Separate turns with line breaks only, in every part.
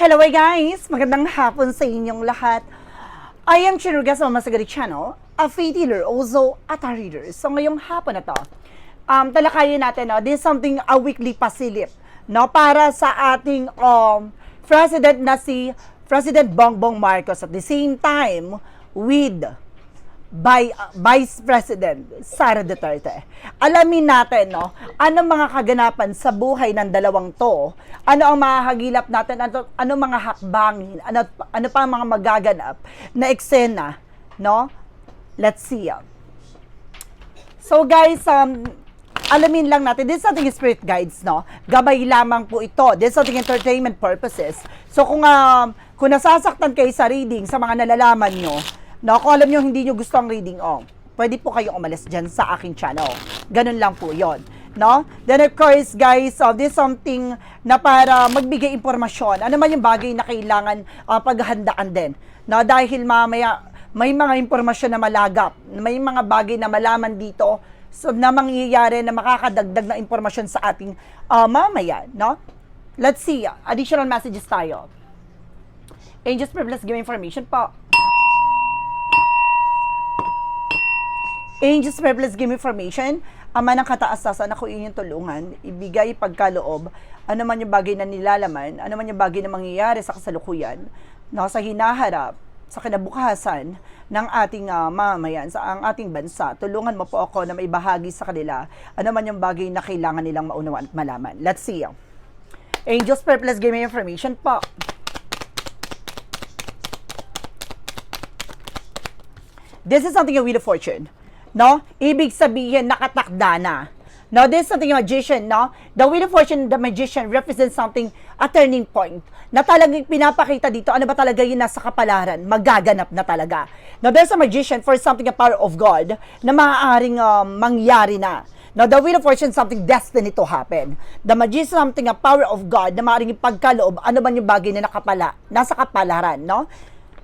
Hello guys! Magandang hapon sa inyong lahat. I am Chinuga sa Masagari Channel, a faith healer, also at a reader. So ngayong hapon na to, um, talakayin natin, no, this is something a weekly pasilip, no, para sa ating um, President na si President Bongbong Marcos at the same time with by uh, Vice President Sara Duterte. Alamin natin, no, ano mga kaganapan sa buhay ng dalawang to, ano ang mahahagilap natin, ano, ano mga hakbangin, ano, ano pa ang mga magaganap na eksena, no? Let's see. ah. So guys, um, alamin lang natin, this is something spirit guides, no? Gabay lamang po ito. This is something entertainment purposes. So kung, um, kung nasasaktan kayo sa reading, sa mga nalalaman nyo, no, kung alam nyo hindi nyo gusto ang reading, oh, pwede po kayong umalis dyan sa aking channel. Ganun lang po yon no? Then of course, guys, uh, this is something na para magbigay impormasyon. Ano man yung bagay na kailangan uh, paghandaan din. No? Dahil mamaya, may mga impormasyon na malagap, may mga bagay na malaman dito so, na mangyayari na makakadagdag na impormasyon sa ating uh, mamaya, no? Let's see, additional messages tayo. Angels Privilege give information po. Angels Privilege give information. Ama ng kataastasan, ako inyong tulungan, ibigay pagkaloob, ano man yung bagay na nilalaman, ano man yung bagay na mangyayari sa kasalukuyan, no, sa hinaharap, sa kinabukasan ng ating uh, mamayan, sa ang ating bansa. Tulungan mo po ako na maibahagi sa kanila ano man yung bagay na kailangan nilang maunawaan at malaman. Let's see. Angels Purpose give me information po. This is something a wheel of fortune. No? Ibig sabihin, nakatakda na. No, this is something magician, no? The wheel of fortune, the magician represents something, a turning point. Na talagang pinapakita dito, ano ba talaga yun nasa kapalaran? Magaganap na talaga. Now, there's a magician for something a power of God na maaaring um, mangyari na. Now, the wheel of fortune something destiny to happen. The magician something a power of God na maaaring ipagkaloob, ano man yung bagay na nakapala, nasa kapalaran, no?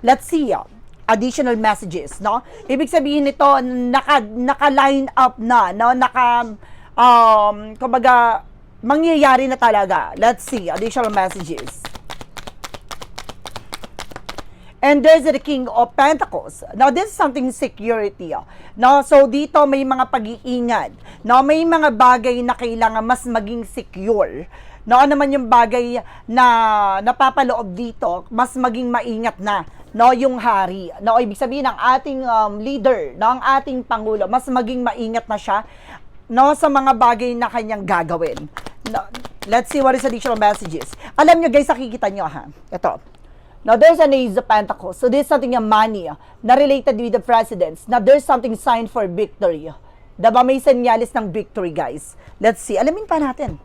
Let's see, uh, additional messages, no? Ibig sabihin nito, naka, naka-line up na, no? Naka, um, kumbaga, mangyayari na talaga. Let's see, additional messages. And there's the King of Pentacles. Now, this is something security. ah. No, so dito may mga pag-iingat. No, may mga bagay na kailangan mas maging secure. No, ano man yung bagay na napapaloob dito, mas maging maingat na no yung hari. No, ibig sabihin ng ating um, leader, no, ang ating pangulo, mas maging maingat na siya no sa mga bagay na kanyang gagawin. No, let's see what is additional messages. Alam nyo guys, nakikita nyo ha. Ito. Now, there's an Ace of Pentacles. So, there's something yung money ah, na related with the presidents. Now, there's something sign for victory. Diba? May senyalis ng victory, guys. Let's see. Alamin pa natin.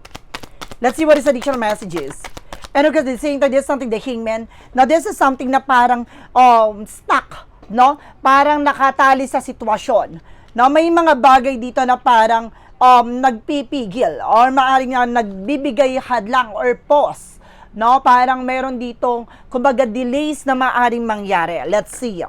Let's see what is additional messages. And because the same time, there's something the hangman. Now, this is something na parang um, stuck, no? Parang nakatali sa sitwasyon. No, may mga bagay dito na parang um, nagpipigil or maaaring nga nagbibigay hadlang or pause. No, parang meron ditong kumbaga delays na maaaring mangyari. Let's see.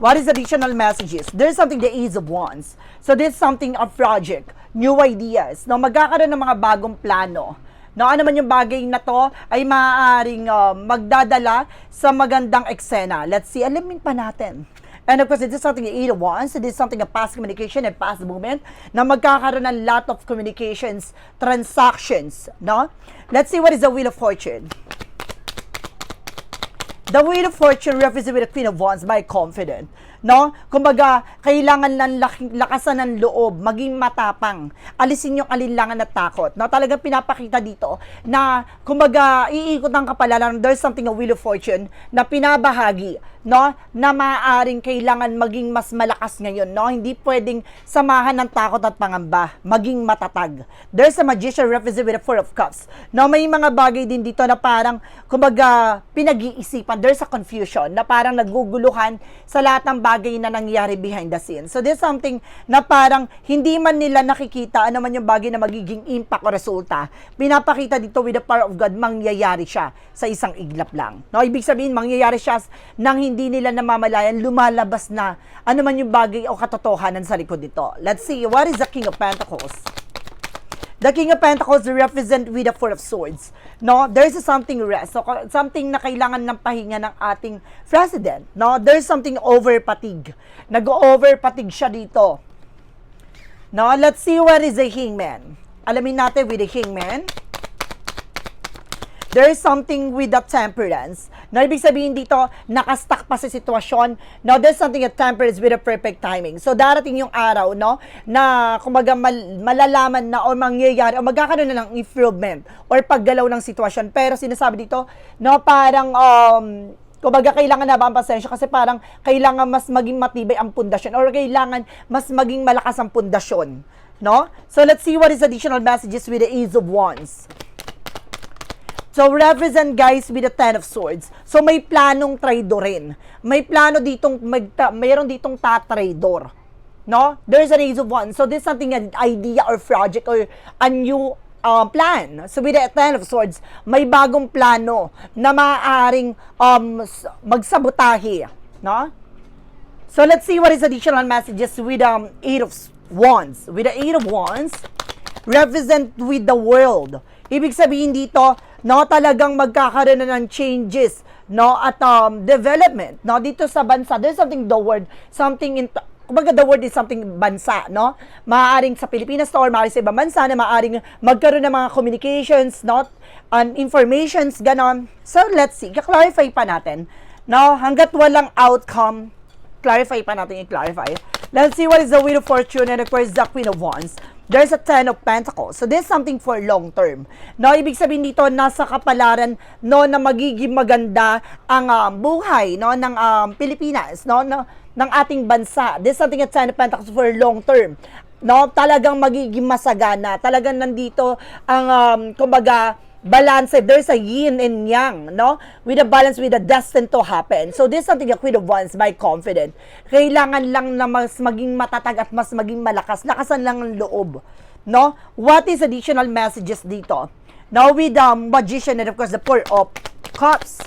What is additional messages? There's something the Ace of Wands. So this is something a project, new ideas. No, magkakaroon ng mga bagong plano. No, ano man yung bagay na to ay maaaring uh, magdadala sa magandang eksena. Let's see, alamin pa natin. And of course, this is something Eight of Wands. It is something a past communication and past movement na magkakaroon ng lot of communications, transactions. No? Let's see what is the Wheel of Fortune. The Wheel of Fortune represents with the Queen of Wands by confident. No? Kumbaga, kailangan ng lakasan ng loob, maging matapang. Alisin yung alinlangan at takot. No? Talagang pinapakita dito na, kumbaga, iikot ng kapalaran, there's something a Wheel of Fortune na pinabahagi, no? Na maaaring kailangan maging mas malakas ngayon, no? Hindi pwedeng samahan ng takot at pangamba, maging matatag. There's a magician represented with a Four of Cups. No, may mga bagay din dito na parang, kumbaga, pinag-iisipan. There's a confusion na parang naguguluhan sa lahat ng bagay na nangyayari behind the scenes. So, there's something na parang hindi man nila nakikita ano man yung bagay na magiging impact o resulta. Pinapakita dito with the power of God, mangyayari siya sa isang iglap lang. No, ibig sabihin, mangyayari siya nang hindi nila namamalayan, lumalabas na ano man yung bagay o katotohanan sa likod nito. Let's see, what is the King of Pentacles? The King of Pentacles represent with the Four of Swords. No, there's something rest. So, something na kailangan ng pahinga ng ating president. No, there's something over fatigue. Nag-over fatigue siya dito. No, let's see what is the Hangman. Alamin natin with the Hangman. There is something with the temperance. Na ibig sabihin dito, nakastuck pa sa sitwasyon. No, there's something at temperance with a perfect timing. So, darating yung araw, no, na kumbaga mal- malalaman na o mangyayari o magkakaroon na ng improvement or paggalaw ng sitwasyon. Pero sinasabi dito, no, parang um, kumbaga kailangan na ba ang pasensya kasi parang kailangan mas maging matibay ang pundasyon or kailangan mas maging malakas ang pundasyon. No? So, let's see what is additional messages with the Ace of Wands. So, represent guys with the Ten of Swords. So, may planong traidorin. May plano ditong, magta, mayroon ditong tatraidor. No? There's an Ace of Wands. So, this is something, an idea or project or a new uh, plan. So, with the Ten of Swords, may bagong plano na maaaring um, magsabotahe. No? So let's see what is additional messages with um Eight of Wands. With the Eight of Wands, represent with the world. Ibig sabihin dito, no, talagang magkakaroon na ng changes, no, at um, development, no, dito sa bansa. There's something the word, something in, kumbaga the word is something bansa, no? Maaaring sa Pilipinas to or maaaring sa ibang bansa na maaaring magkaroon ng mga communications, not and informations, ganon. So let's see, clarify pa natin. No, hanggat walang outcome, clarify pa natin i-clarify. Let's see what is the Wheel of Fortune and of course the Queen of Wands. There's a Ten of Pentacles. So this is something for long term. No, ibig sabihin dito nasa kapalaran no na magiging maganda ang um, buhay no ng um, Pilipinas, no, no ng ating bansa. This is something at Ten of Pentacles for long term. No, talagang magiging masagana. Talagang nandito ang um, kumbaga balance, there's a yin and yang, no? With a balance, with a destined to happen. So this is something the Queen of Wands by confident. Kailangan lang na mas maging matatag at mas maging malakas. Lakasan lang ang loob, no? What is additional messages dito? Now with the Magician and of course the Four of Cups.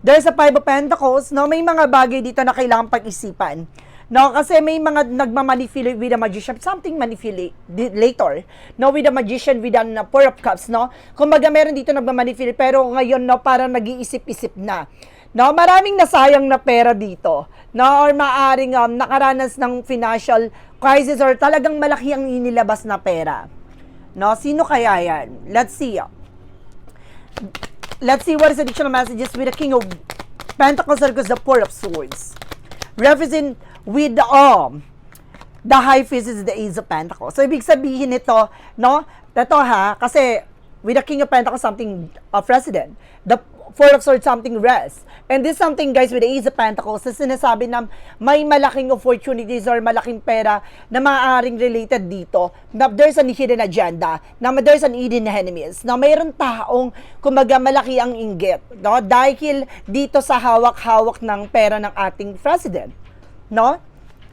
There's a Five of Pentacles, no? May mga bagay dito na kailangan pag-isipan. No, kasi may mga nagmamanipulate with a magician, something manipulate later. No, with a magician, with an uh, four of cups, no? Kumbaga meron dito nagmamanipulate, pero ngayon, no, parang nag-iisip-isip na. No, maraming nasayang na pera dito. No, or maaring um, nakaranas ng financial crisis or talagang malaki ang inilabas na pera. No, sino kaya yan? Let's see. Let's see what is additional messages with the King of Pentacles and the Four of Swords. Represent with the um, the High Priest is the Ace of Pentacles. So, ibig sabihin nito, no? Ito ha, kasi with the King of Pentacles, something uh, president. The Four of Swords, something rest. And this something, guys, with the Ace of Pentacles, na sinasabi na may malaking opportunities or malaking pera na maaaring related dito, na there's an hidden agenda, na there's an hidden enemies, na mayroon taong, kumbaga, malaki ang inggit, no? Dahil dito sa hawak-hawak ng pera ng ating president, no?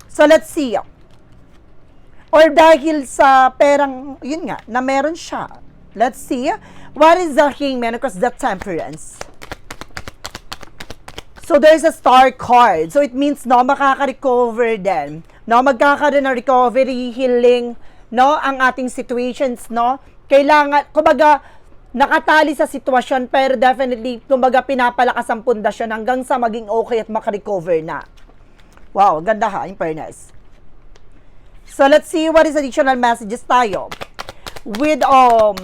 So, let's see. Or dahil sa perang, yun nga, na meron siya. Let's see. What is the hangman? Of course, the temperance. So, there's a star card. So, it means, no, makaka-recover din. No, magkakaroon ng recovery, healing, no, ang ating situations, no. Kailangan, kumbaga, nakatali sa sitwasyon, pero definitely, kumbaga, pinapalakas ang pundasyon hanggang sa maging okay at makarecover na. Wow, ganda ha, in fairness. So, let's see what is additional messages tayo. With, um,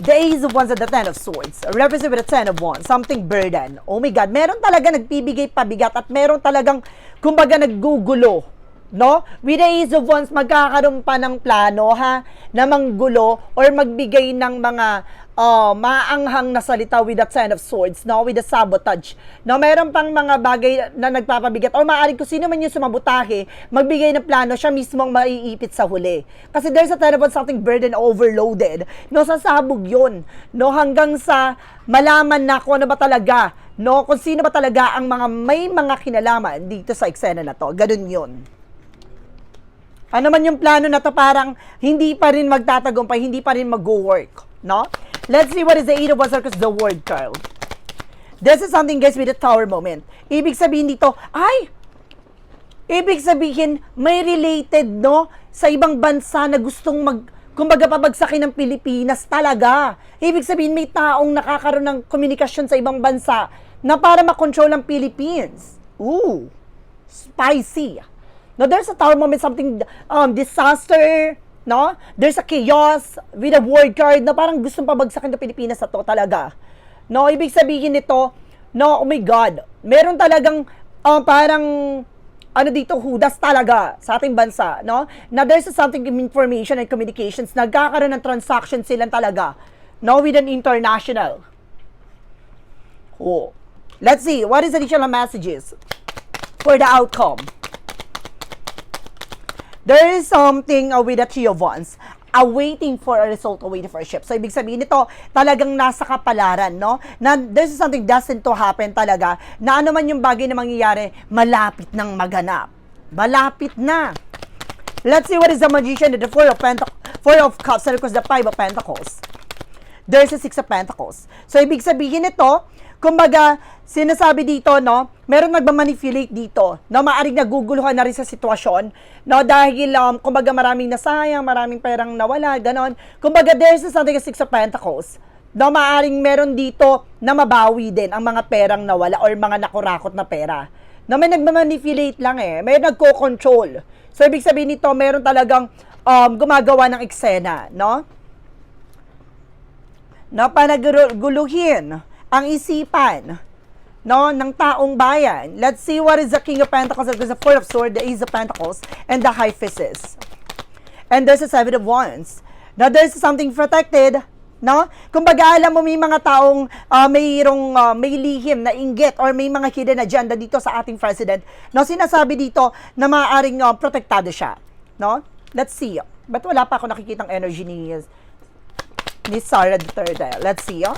the Ace of Wands at the Ten of Swords. Represent with the Ten of Wands. Something burden. Oh my God. Meron talaga nagbibigay pabigat at meron talagang, kumbaga, naggugulo. No? With the Ace of Wands, magkakaroon pa ng plano, ha? Na manggulo or magbigay ng mga uh, maanghang na salita with the Ten of Swords, no? With the sabotage. No, meron pang mga bagay na nagpapabigat or maaaring kung sino man yung sumabutahe, magbigay ng plano, siya mismo ang maiipit sa huli. Kasi there's a Ten of Wands, something burden overloaded. No, sasabog yun. No, hanggang sa malaman na kung ano ba talaga, no, kung sino ba talaga ang mga may mga kinalaman dito sa eksena na to. Ganun yun. Ano man yung plano na to, parang hindi pa rin magtatagumpay, hindi pa rin mag-work, no? Let's see what is the Eight of Wands the word card. This is something guys with the tower moment. Ibig sabihin dito, ay, ibig sabihin may related no sa ibang bansa na gustong mag, kumbaga pabagsakin ng Pilipinas talaga. Ibig sabihin, may taong nakakaroon ng komunikasyon sa ibang bansa na para makontrol ang Philippines. Ooh, spicy. No, there's a tower moment, something, um, disaster, no? There's a chaos with a word card na parang gustong pabagsakin ng Pilipinas sa to talaga. No, ibig sabihin nito, no, oh my God, meron talagang, um, parang, ano dito, hudas talaga sa ating bansa, no? Na there's something in information and communications, nagkakaroon ng transaction sila talaga, no, with an international. Oh. Let's see, what is additional messages for the outcome? There is something uh, with the three of wands awaiting for a result, awaiting for a ship. So, ibig sabihin nito, talagang nasa kapalaran, no? Na there's something destined to happen talaga, na ano man yung bagay na mangyayari, malapit nang maganap. Malapit na. Let's see what is the magician the four of pentacles, four of cups, and of course the five of pentacles. There's a six of pentacles. So, ibig sabihin nito, kumbaga, sinasabi dito, no, meron nagmamanipulate dito, no, maaring naguguluhan na rin sa sitwasyon, no, dahil, um, kumbaga, maraming nasayang, maraming perang nawala, ganon. Kumbaga, there's something a six of pentacles, no, maaring meron dito na mabawi din ang mga perang nawala or mga nakurakot na pera. No, may nagmamanipulate lang eh, may nagko-control. So, ibig sabihin nito, meron talagang um, gumagawa ng eksena, no? na panaguluhin ang isipan no ng taong bayan. Let's see what is the King of Pentacles, there's the Four of Swords, the Ace of Pentacles, and the High Fishes. And there's a Seven of Wands. Now there's something protected, no? Kumbaga alam mo may mga taong uh, mayroong uh, may lihim na inggit or may mga hidden agenda dito sa ating president. No, sinasabi dito na maaaring uh, protektado siya, no? Let's see. But wala pa ako nakikitang energy ni ni Sarah Duterte. Let's see, oh.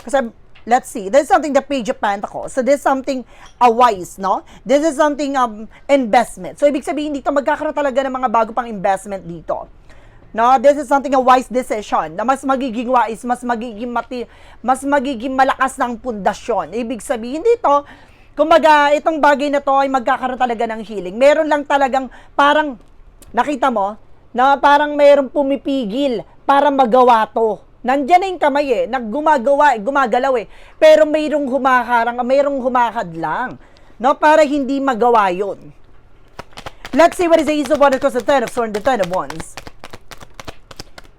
Kasi, let's see. There's something the page of pentacles. So, there's something a wise, no? This is something um, investment. So, ibig sabihin dito, magkakaroon talaga ng mga bago pang investment dito. No, this is something a wise decision na mas magiging wise, mas magiging mati, mas magiging malakas ng pundasyon. Ibig sabihin dito, kumbaga, itong bagay na to ay magkakaroon talaga ng healing. Meron lang talagang parang nakita mo na parang mayroong pumipigil para magawa to. Nandiyan na yung kamay eh, naggumagawa, eh, gumagalaw eh. Pero mayroong humaharang, mayroong humakad lang. No, para hindi magawa yun. Let's see what is the Ace of Wands because the Ten of Swords, the Ten of Wands.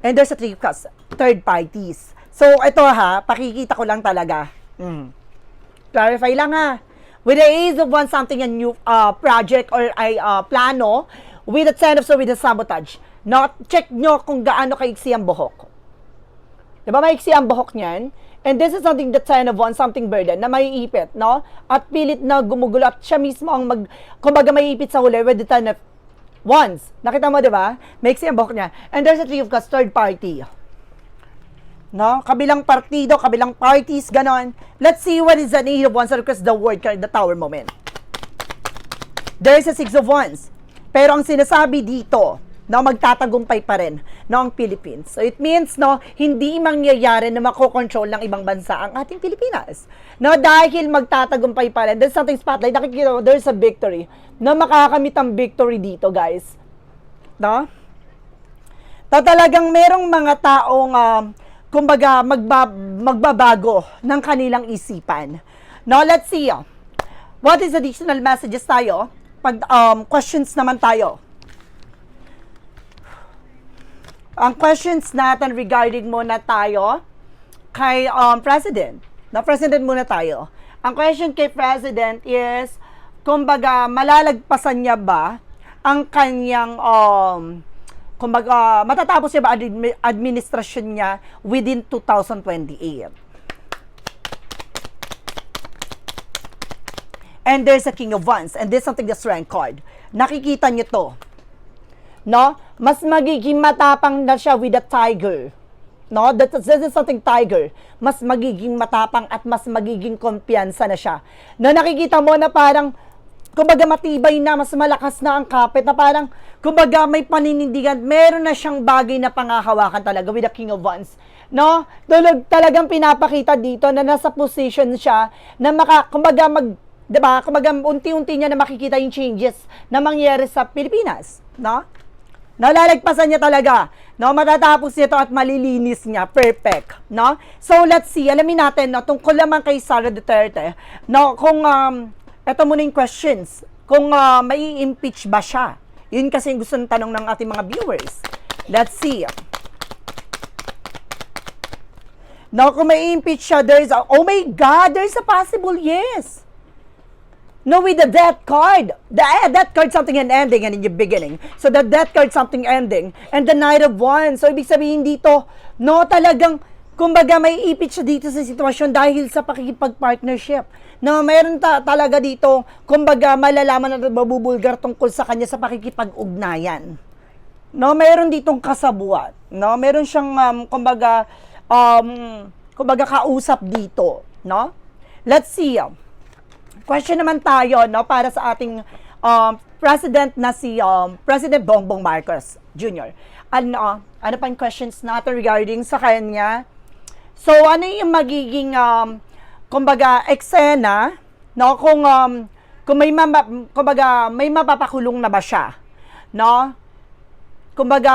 And there's a three of cups, third parties. So, ito ha, pakikita ko lang talaga. Mm. Clarify lang ha. With the Ace of Wands, something a new uh, project or ay uh, plano, with the Ten of Swords, with the sabotage na check nyo kung gaano kaiksi ang buhok. Diba, maiksi ang buhok niyan? And this is something that sign of one, something burden, na maiipit, no? At pilit na gumugulo at siya mismo ang mag, kumbaga maiipit sa huli with the ten of wands. Nakita mo, di ba? Maiksi ang buhok niya. And there's a three of cups, third party. No? Kabilang partido, kabilang parties, ganon. Let's see what is the eight of wands because the word card, the tower moment. There's a six of wands. Pero ang sinasabi dito, no, magtatagumpay pa rin no, ang Philippines. So it means no, hindi mangyayari na makokontrol ng ibang bansa ang ating Pilipinas. No, dahil magtatagumpay pa rin. There's something spotlight. Nakikita mo, there's a victory. No, makakamit ang victory dito, guys. No? Na talagang merong mga taong uh, kumbaga magba, magbabago ng kanilang isipan. No, let's see. Oh. What is additional messages tayo? Pag um, questions naman tayo. Ang questions natin regarding muna tayo kay um, President. Na President muna tayo. Ang question kay President is, kumbaga, malalagpasan niya ba ang kanyang, um, kumbaga, matatapos niya ba ad- administrasyon niya within 2028? And there's a King of Wands, and there's something that's rank card. Nakikita niyo to no? Mas magiging matapang na siya with a tiger. No? That, this is something tiger. Mas magiging matapang at mas magiging kumpiyansa na siya. Na nakikita mo na parang kumbaga matibay na, mas malakas na ang kapit, na parang, kumbaga may paninindigan, meron na siyang bagay na pangahawakan talaga with the King of Wands. No? Tulog, talagang pinapakita dito na nasa position siya na maka, kumbaga mag, 'di ba? Kumbaga unti-unti niya na makikita yung changes na mangyayari sa Pilipinas, no? Nalalagpasan niya talaga, no? Matatapos niya to at malilinis niya, perfect, no? So let's see, alamin natin no tungkol naman kay Sara Duterte, no, kung um eto muna yung questions, kung uh, may impeach ba siya. Yun kasi yung gusto ng tanong ng ating mga viewers. Let's see. No, kung may impeach siya, there's a, oh my God, there's a possible yes. No, with the death card. The eh, death card something and ending and in the beginning. So the death card something ending and the knight of wands. So ibig sabihin dito, no, talagang kumbaga may ipit siya dito sa sitwasyon dahil sa pakikipag-partnership. No, mayroon ta talaga dito, kumbaga malalaman at mabubulgar tungkol sa kanya sa pakikipag-ugnayan. No, mayroon ditong kasabuat. No, meron siyang um, kumbaga um kumbaga kausap dito, no? Let's see. Question naman tayo, no, para sa ating um, president na si um, President Bongbong Marcos Jr. Ano, ano pa yung questions natin regarding sa kanya? So, ano yung magiging, um, kumbaga, eksena, no, kung, um, kung may, mama, kumbaga, may mapapakulong na ba siya, no? Kumbaga,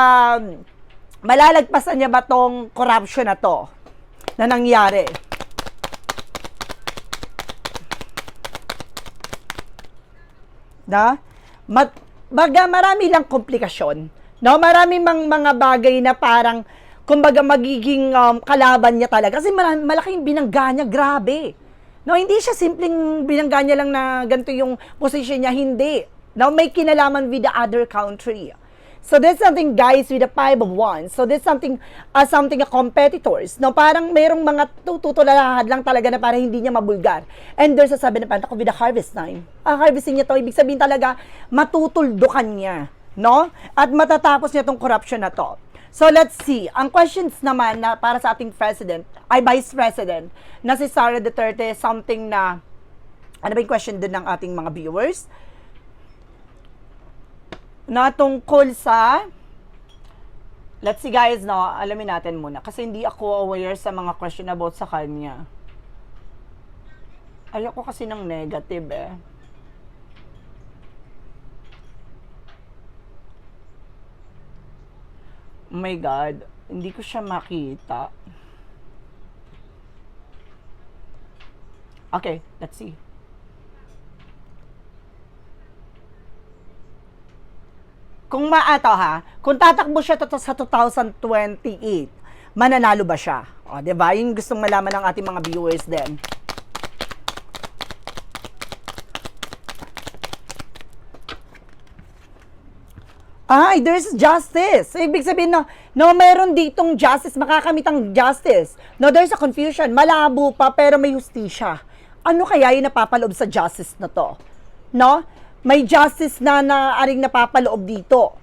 malalagpasan niya ba tong corruption na to na nangyari? Na mat, baga marami lang komplikasyon. No, marami mang mga bagay na parang kumbaga magiging um, kalaban niya talaga kasi marami, malaking binangga niya, grabe. No, hindi siya simpleng binangga niya lang na ganito yung position niya, hindi. No, may kinalaman with the other country. So there's something guys with a five of wands. So there's something uh, something a competitors. No, parang mayroong mga tututulalahan lang talaga na para hindi niya mabulgar. And there's a sabi na pantako with a harvest time. Ang harvesting niya to, ibig sabihin talaga matutuldukan niya, no? At matatapos niya tong corruption na to. So let's see. Ang questions naman na para sa ating president, ay vice president, na si Sara Duterte, something na ano ba yung question din ng ating mga viewers? Na tungkol sa Let's see guys, no, alamin natin muna kasi hindi ako aware sa mga question about sa kanya. Ayoko kasi ng negative eh. Oh my God, hindi ko siya makita. Okay, let's see. Kung maato ha, kung tatakbo siya to, sa 2028, mananalo ba siya? O, 'di ba? Yung gustong malaman ng ating mga viewers din. Ay, there's justice. Ibig sabihin no, no, meron ditong justice, makakamit ang justice. No, there's a confusion. Malabo pa, pero may hustisya. Ano kaya yung napapaloob sa justice na to? No? May justice na naaring napapaloob dito.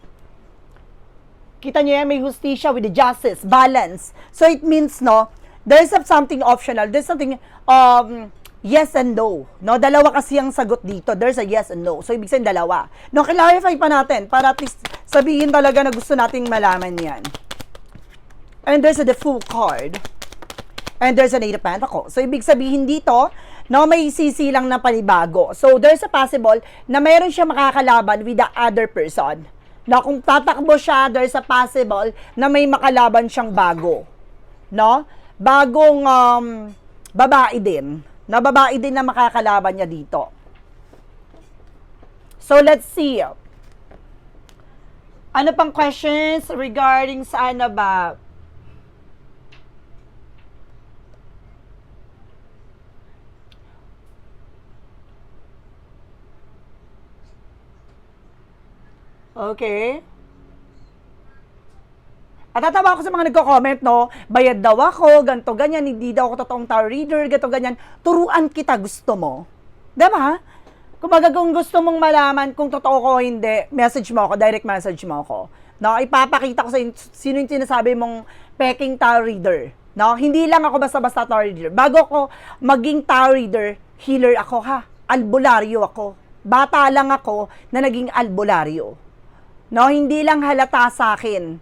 Kita niyo yan, may hustisya with the justice, balance. So it means, no, there's something optional. There's something, um, yes and no. No, dalawa kasi ang sagot dito. There's a yes and no. So ibig sabihin dalawa. No, clarify pa natin para at least sabihin talaga na gusto nating malaman yan. And there's a the full card. And there's an eight of pentacles. So ibig sabihin dito, no, may sisi lang na panibago. So, there's a possible na mayroon siya makakalaban with the other person. Na kung tatakbo siya, there's a possible na may makalaban siyang bago. No? Bagong um, babae din. Na babae din na makakalaban niya dito. So, let's see. Ano pang questions regarding sa ano ba? Okay. At tatawa ako sa mga nagko-comment, no? Bayad daw ako, ganto ganyan, hindi daw ako totoong tarot reader, ganto ganyan. Turuan kita, gusto mo. Diba? Kumbaga kung gusto mong malaman kung totoo ko o hindi, message mo ako, direct message mo ako. No, ipapakita ko sa in- sino yung sinasabi mong peking tarot reader. No, hindi lang ako basta-basta tarot reader. Bago ako maging tarot reader, healer ako ha. Albularyo ako. Bata lang ako na naging albularyo. No, hindi lang halata sa akin.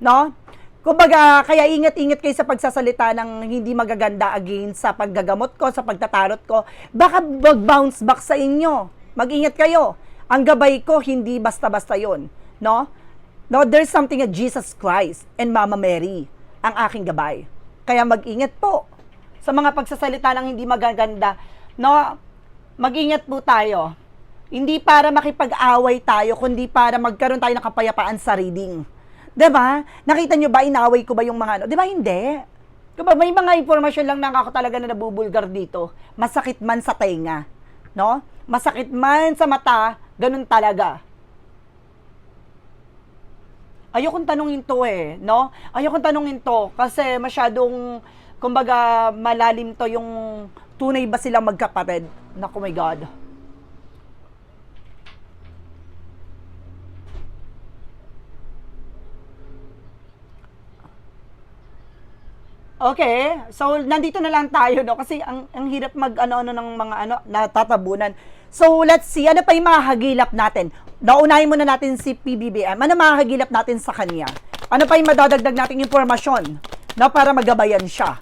No? Kumbaga, kaya ingat-ingat kayo sa pagsasalita ng hindi magaganda against sa paggagamot ko, sa pagtatarot ko. Baka mag-bounce back sa inyo. Mag-ingat kayo. Ang gabay ko, hindi basta-basta yon, No? No, there's something at Jesus Christ and Mama Mary ang aking gabay. Kaya mag-ingat po sa mga pagsasalita ng hindi magaganda. No? Mag-ingat po tayo. Hindi para makipag-away tayo, kundi para magkaroon tayo ng kapayapaan sa reading. 'Di ba? Nakita nyo ba, inaway ko ba yung mga ano? 'Di ba hindi? Kapag may mga impormasyon lang na ako talaga na nabubulgar dito, masakit man sa tenga, no? Masakit man sa mata, ganun talaga. Ayokong tanungin to eh, no? Ayokong tanungin to kasi masyadong, kumbaga, malalim to yung tunay ba silang magkapatid. Naku, my God. Okay, so nandito na lang tayo no kasi ang ang hirap mag ano ano ng mga ano natatabunan. So let's see ano pa yung mga hagilap natin. Naunahin muna natin si PBBM. Ano mga natin sa kanya? Ano pa yung madadagdag nating impormasyon no para magabayan siya?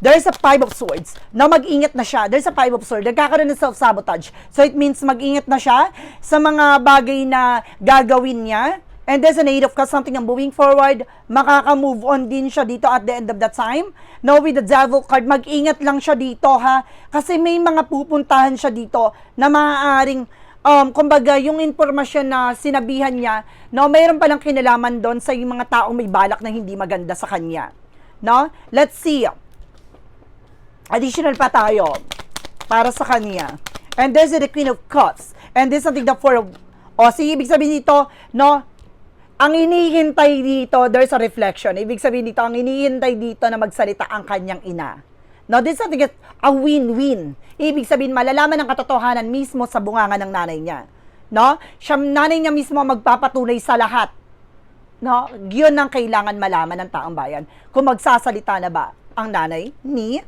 There's a five of swords. Na mag-ingat na siya. There's a five of swords. Nagkakaroon ng self-sabotage. So it means mag-ingat na siya sa mga bagay na gagawin niya. And there's an eight of cups, something ang moving forward. Makaka-move on din siya dito at the end of the time. No, with the devil card, mag-ingat lang siya dito ha. Kasi may mga pupuntahan siya dito na maaaring um, kumbaga, yung informasyon na sinabihan niya, no, mayroon palang kinalaman doon sa yung mga taong may balak na hindi maganda sa kanya. No? Let's see. Additional pa tayo para sa kanya. And there's the Queen of Cups. And there's something the Four of... O, so, ibig sabihin dito, no, ang inihintay dito, there's a reflection. Ibig sabihin dito, ang inihintay dito na magsalita ang kanyang ina. No, this is a win-win. Ibig sabihin, malalaman ang katotohanan mismo sa bunganga ng nanay niya. No? Siya, nanay niya mismo magpapatunay sa lahat. No? Yun ang kailangan malaman ng taong bayan. Kung magsasalita na ba ang nanay ni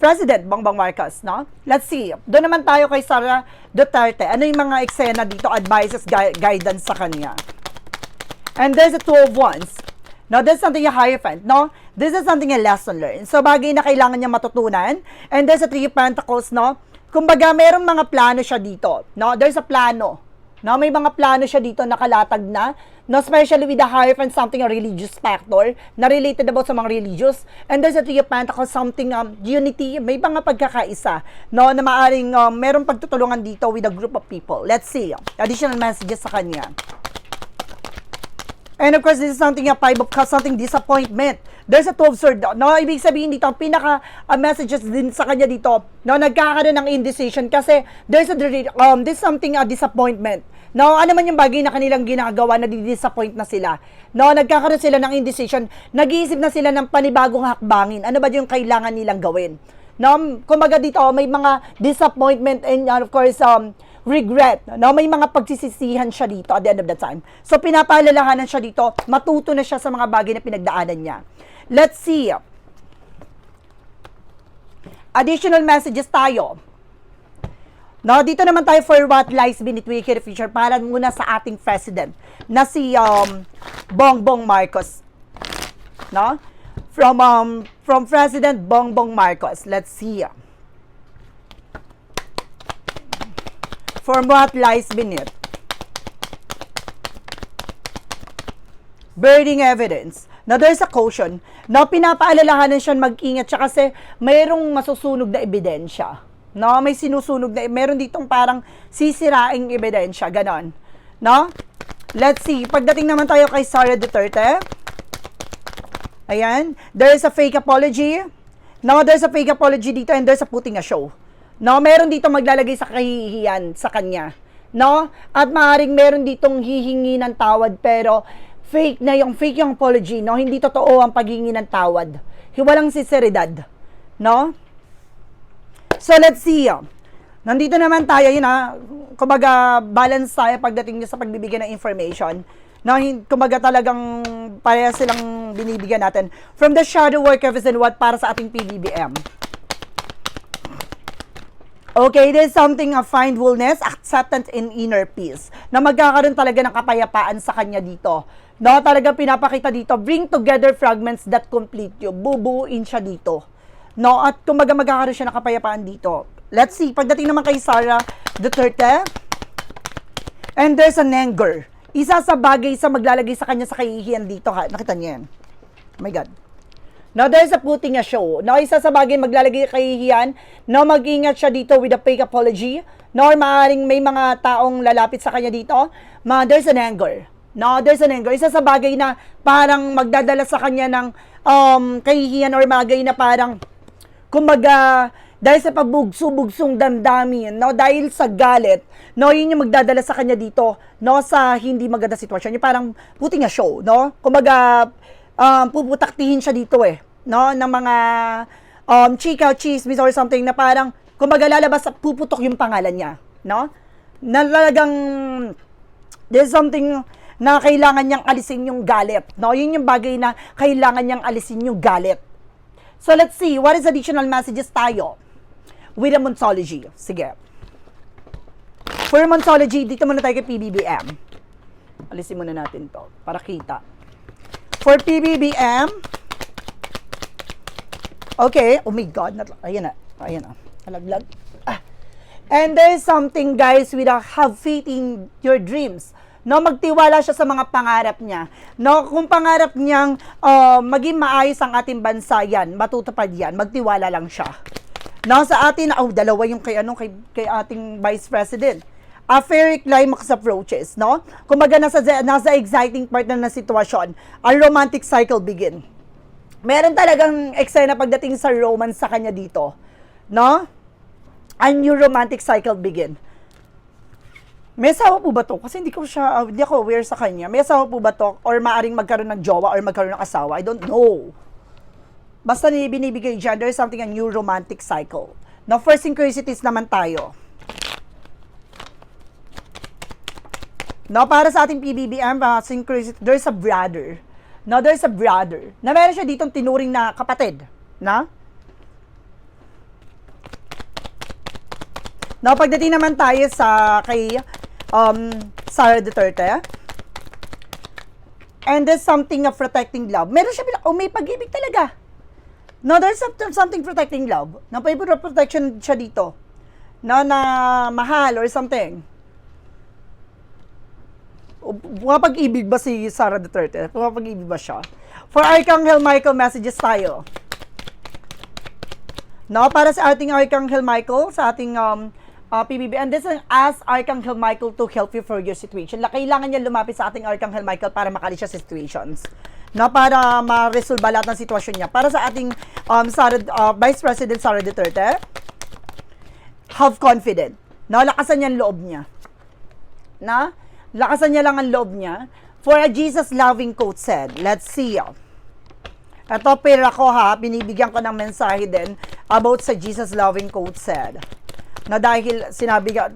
President Bongbong Marcos, no? Let's see. Doon naman tayo kay Sara Duterte. Ano yung mga eksena dito, advices, gui- guidance sa kanya? And there's a two of wands. No, there's something a hierophant, no? This is something a lesson learned. So, bagay na kailangan niya matutunan. And there's a three of pentacles, no? Kumbaga, merong mga plano siya dito, no? There's a plano. No, may mga plano siya dito nakalatag na, no, especially with the hierophant, something a religious factor, na related about sa mga religious. And there's a three of pentacles, something um, unity, may mga pagkakaisa, no, na maaring um, merong pagtutulungan dito with a group of people. Let's see. Additional messages sa kanya. And of course, this is something a five of cups, something disappointment. There's a two of swords. No, ibig sabihin dito, pinaka uh, messages din sa kanya dito, no, nagkakaroon ng indecision kasi there's a um, this something a disappointment. No, ano man yung bagay na kanilang ginagawa na di-disappoint na sila. No, nagkakaroon sila ng indecision. Nag-iisip na sila ng panibagong hakbangin. Ano ba yung kailangan nilang gawin? No, kumbaga dito, may mga disappointment and uh, of course, um, regret. No? May mga pagsisisihan siya dito at the end of the time. So, pinapaalalahanan siya dito, matuto na siya sa mga bagay na pinagdaanan niya. Let's see. Additional messages tayo. No, dito naman tayo for what lies beneath wicked future para muna sa ating president na si um, Bongbong Marcos. No? From um, from President Bongbong Marcos. Let's see. From what lies beneath. Burning evidence. Now, there's a caution na pinapaalalahanan siya mag-ingat siya kasi mayroong masusunog na ebidensya. No, may sinusunog na, meron ditong parang sisiraing ebidensya, ganon. No? Let's see. Pagdating naman tayo kay Sara Duterte. Ayan. There is a fake apology. No, there's a fake apology dito and there's a putting a show. No, meron dito maglalagay sa kahihiyan sa kanya. No? At maaaring meron ditong hihingi ng tawad pero fake na yung fake yung apology, no? Hindi totoo ang paghingi ng tawad. Walang sinseridad. No? So let's see. Nandito naman tayo, yun ha. Kumbaga, balance tayo pagdating niya sa pagbibigay ng information. No, kumbaga talagang pareha silang binibigyan natin. From the shadow work of what para sa ating PBBM. Okay, there's something of find wholeness, acceptance, and inner peace. Na magkakaroon talaga ng kapayapaan sa kanya dito. No, talaga pinapakita dito, bring together fragments that complete you. Bubuuin siya dito. No, at kumaga magkakaroon siya ng kapayapaan dito. Let's see, pagdating naman kay Sarah Duterte, and there's an anger. Isa sa bagay sa maglalagay sa kanya sa kahihiyan dito, ha? Nakita niyo yan? Oh my God. No, there's a putting a show. No, isa sa bagay maglalagay kay Hian, no, mag-ingat siya dito with a fake apology. No, or maaaring may mga taong lalapit sa kanya dito. Ma, there's an anger. No, there's an anger. Isa sa bagay na parang magdadala sa kanya ng um, kahihiyan or bagay na parang kumbaga, dahil sa pabugso-bugsong damdamin, no, dahil sa galit, no, yun yung magdadala sa kanya dito, no, sa hindi maganda sitwasyon. Yung parang putting a show, no? Kumbaga, um, puputaktihin siya dito eh, no, ng mga um, chika, chismis or something na parang, kumbaga lalabas, puputok yung pangalan niya, no? Na talagang, there's something na kailangan niyang alisin yung galit, no? Yun yung bagay na kailangan niyang alisin yung galit. So let's see, what is additional messages tayo with the Monsology? Sige. For Monsology, dito muna tayo kay PBBM. Alisin muna natin to para kita. For PBBM, okay, oh my God, nat- ayan na, ayan na, nalaglag. Ah. And there's something, guys, with a have faith in your dreams. No, magtiwala siya sa mga pangarap niya. No, kung pangarap niyang uh, maging maayos ang ating bansa yan, matutupad yan, magtiwala lang siya. No, sa atin, oh, dalawa yung kay, ano, kay, kay ating Vice President. A fair climax approaches, no? Kumaga nasa, nasa exciting part na na sitwasyon, a romantic cycle begin. Meron talagang eksena pagdating sa romance sa kanya dito, no? A new romantic cycle begin. May asawa po ba to? Kasi hindi ko siya, uh, hindi ako aware sa kanya. May asawa po ba to? Or maaring magkaroon ng jowa or magkaroon ng asawa? I don't know. Basta ni binibigay dyan, there is something a new romantic cycle. Now, first synchronicities naman tayo. No, para sa ating PBBM, uh, synchronicity, there's a brother. No, there's a brother. Na meron siya ditong tinuring na kapatid. Na? Now, pagdating naman tayo sa kay um, Sarah Duterte, and there's something of protecting love. Meron siya, oh, may pag-ibig talaga. No, there's something, protecting love. Na may protection siya dito. No, na mahal or something. Pumapag-ibig ba si Sarah Duterte? Pumapag-ibig ba siya? For Archangel Michael messages tayo. No, para sa ating Archangel Michael, sa ating um, uh, PBB, and this is ask Archangel Michael to help you for your situation. La, kailangan niya lumapit sa ating Archangel Michael para makalis siya sa situations. No, para ma-resolve lahat ng sitwasyon niya. Para sa ating um, Sarah, uh, Vice President Sara Duterte, have confidence. No, lakasan niya ang loob niya. Na? Lakasan niya lang ang loob niya. For a Jesus-loving quote said, let's see. Ito, pera ko ha, binibigyan ko ng mensahe din about sa Jesus-loving quote said. Na dahil sinabi ka,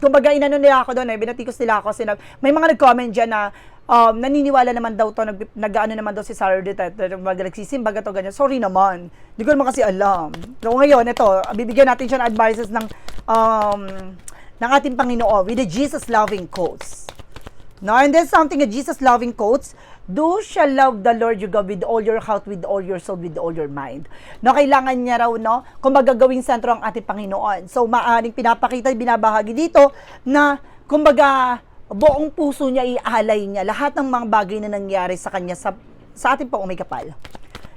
kumbaga inano nila ako doon eh, binatikos nila ako, sinab may mga nag-comment dyan na um, naniniwala naman daw to, nag, nag-ano naman daw si Sarah Duterte, mag nagsisimba to, ganyan. Sorry naman, hindi ko naman kasi alam. So ngayon, ito, bibigyan natin siya ng advices ng, um, ng ating Panginoon with the Jesus-loving quotes. No, and there's something a Jesus loving quotes, do shall love the Lord your God with all your heart, with all your soul, with all your mind. No, kailangan niya raw, no, kung magagawing sentro ang ating Panginoon. So, maaring pinapakita, binabahagi dito na, kumbaga, buong puso niya, ialay niya lahat ng mga bagay na nangyari sa kanya sa, sa ating pang kapal.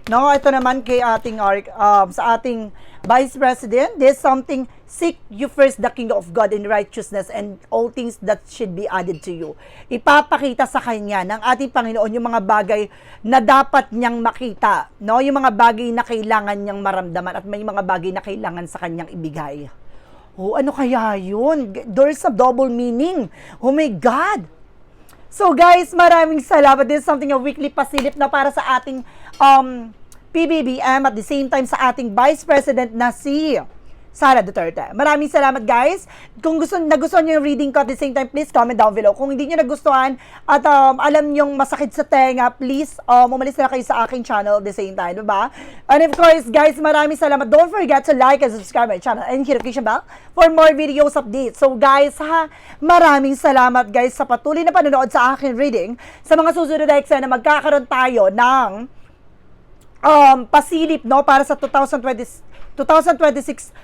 No, ito naman kay ating um, sa ating Vice President, there's something seek you first the kingdom of God in righteousness and all things that should be added to you. Ipapakita sa kanya ng ating Panginoon yung mga bagay na dapat niyang makita, no? Yung mga bagay na kailangan niyang maramdaman at may mga bagay na kailangan sa kanyang ibigay. Oh, ano kaya yun? There's a double meaning. Oh my God! So guys, maraming salamat. This is something a weekly pasilip na para sa ating um, PBBM at the same time sa ating Vice President na si Sara Duterte. Maraming salamat guys. Kung gusto nagustuhan niyo yung reading ko at the same time, please comment down below. Kung hindi niyo nagustuhan at um, alam niyo masakit sa tenga, please um, umalis na kayo sa aking channel at the same time, diba? And of course, guys, maraming salamat. Don't forget to like and subscribe my channel and hit the notification bell for more videos updates. So guys, ha, maraming salamat guys sa patuloy na panonood sa aking reading. Sa mga susunod na eksena, magkakaroon tayo ng um, pasilip no para sa 2020 2026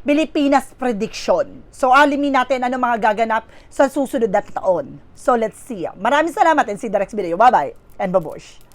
Pilipinas prediction. So alimin natin ano mga gaganap sa susunod na taon. So let's see. Maraming salamat and see the next video. Bye-bye and babush.